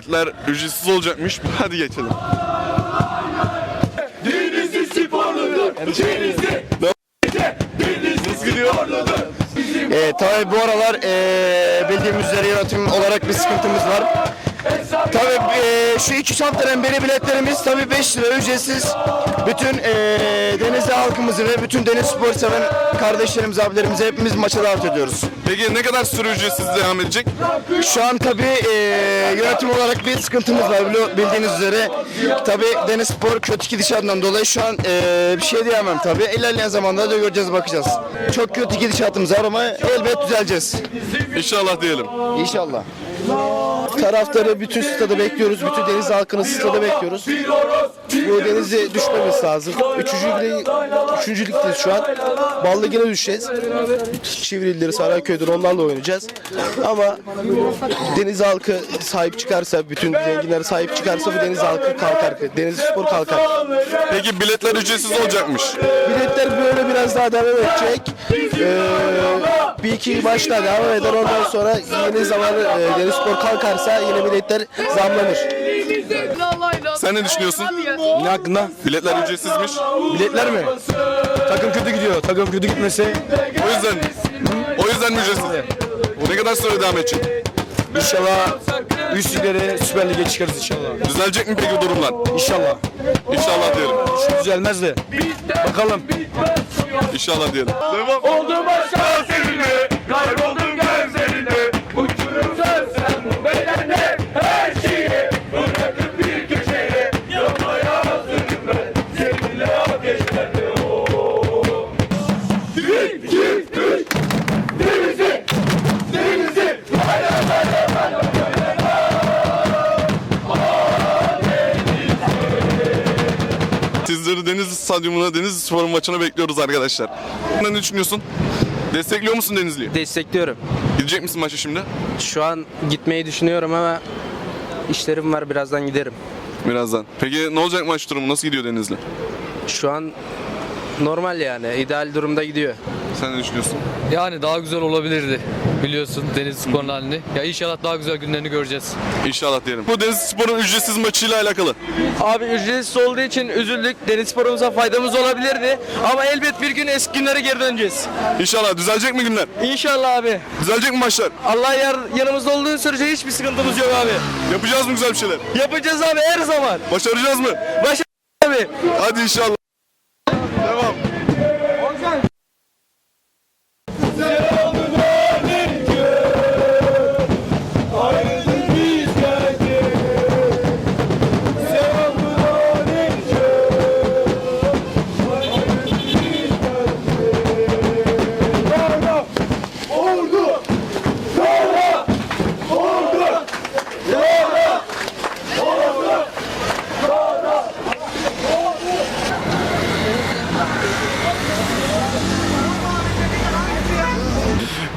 biletler ücretsiz olacakmış. Hadi geçelim. Denizli sporludur. Denizli. Sporludur. E, tabii bu aralar e, bildiğimiz üzere yönetim olarak bir sıkıntımız var. Tabii e, şu iki haftadan beri biletlerimiz tabii 5 lira ücretsiz. Bütün e, Denizli halkımızı ve bütün deniz spor seven kardeşlerimiz, abilerimizi hepimiz maça davet ediyoruz. Peki ne kadar süre ücretsiz devam edecek? Şu an tabii e, yönetim olarak bir sıkıntımız var bildiğiniz üzere. Tabii deniz spor kötü gidişatından dolayı şu an e, bir şey diyemem tabii. İlerleyen zamanlarda da göreceğiz bakacağız. Çok kötü gidişatımız var ama elbet düzeleceğiz. İnşallah diyelim. İnşallah. Taraftarı bütün stada bekliyoruz. Bütün deniz halkını stada bekliyoruz. Bu denize düşmemiz lazım. Üçüncü üçüncü ligdeyiz şu an. Ballı yine düşeceğiz. Çivrilleri, Sarayköy'dür onlarla oynayacağız. Ama deniz halkı sahip çıkarsa, bütün zenginler sahip çıkarsa bu deniz halkı kalkar. Deniz spor kalkar. Peki biletler ücretsiz olacakmış. Biletler böyle biraz daha devam edecek. Ee, bir iki maç daha devam eder. Ondan sonra yeni zaman e, deniz spor kalkarsa yine biletler zamlanır. Sen ne düşünüyorsun? Ne hakkında? Biletler ücretsizmiş. Biletler mi? Takım kötü gidiyor. Takım kötü gitmesi O yüzden o yüzden mi ücretsiz? Ne kadar süre devam edecek? inşallah üst liglere Süper Lig'e çıkarız inşallah. Düzelecek mi peki durumlar? İnşallah. İnşallah diyelim. Şu düzelmez de. Bakalım. İnşallah diyelim. Devam. Oldum Sizleri Denizli Stadyumuna, Denizli Spor maçına bekliyoruz arkadaşlar. Ne düşünüyorsun? Destekliyor musun Denizli'yi? Destekliyorum. Gidecek misin maça şimdi? Şu an gitmeyi düşünüyorum ama işlerim var birazdan giderim. Birazdan. Peki ne olacak maç durumu? Nasıl gidiyor Denizli? Şu an normal yani ideal durumda gidiyor. Sen ne düşünüyorsun? Yani daha güzel olabilirdi biliyorsun deniz sporunun halini. Ya inşallah daha güzel günlerini göreceğiz. İnşallah diyelim. Bu Denizli Spor'un ücretsiz maçıyla alakalı. Abi ücretsiz olduğu için üzüldük. Deniz sporumuza faydamız olabilirdi. Ama elbet bir gün eski günlere geri döneceğiz. İnşallah düzelecek mi günler? İnşallah abi. Düzelecek mi maçlar? Allah yar, yanımızda olduğu sürece hiçbir sıkıntımız yok abi. Yapacağız mı güzel bir şeyler? Yapacağız abi her zaman. Başaracağız mı? Başa abi. Hadi inşallah.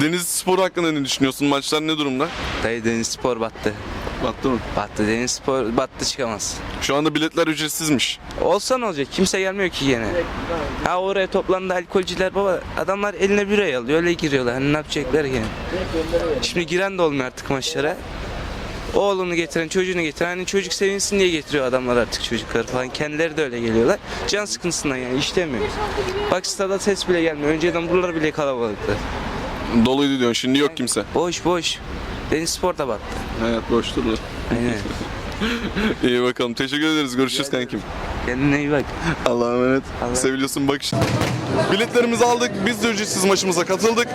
Denizli Spor hakkında ne düşünüyorsun? Maçlar ne durumda? Dayı Deniz Spor battı. Battı mı? Battı. Deniz Spor battı çıkamaz. Şu anda biletler ücretsizmiş. Olsa ne olacak? Kimse gelmiyor ki gene. Ha oraya toplandı alkolcüler baba. Adamlar eline bira alıyor. Öyle giriyorlar. Hani ne yapacaklar gene? Şimdi giren de olmuyor artık maçlara. Oğlunu getiren, çocuğunu getiren, hani çocuk sevinsin diye getiriyor adamlar artık çocukları falan. Kendileri de öyle geliyorlar. Can sıkıntısından yani işlemiyor. Bak stada ses bile gelmiyor. Önceden buralar bile kalabalıktı. Doluydu diyorsun. Şimdi yok kimse. Boş boş. Deniz Spor da battı. Hayat boş durdu. Aynen. İyi bakalım. Teşekkür ederiz. Görüşürüz kankim. Kendine iyi bak. Allah'a emanet. Allah- Seviliyorsun bak işte. Biletlerimizi aldık. Biz de ücretsiz maçımıza katıldık.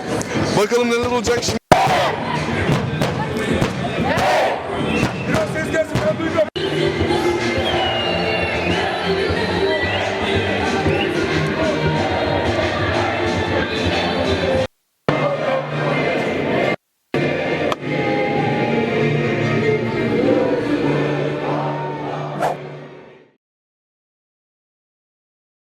Bakalım neler olacak. Şimdi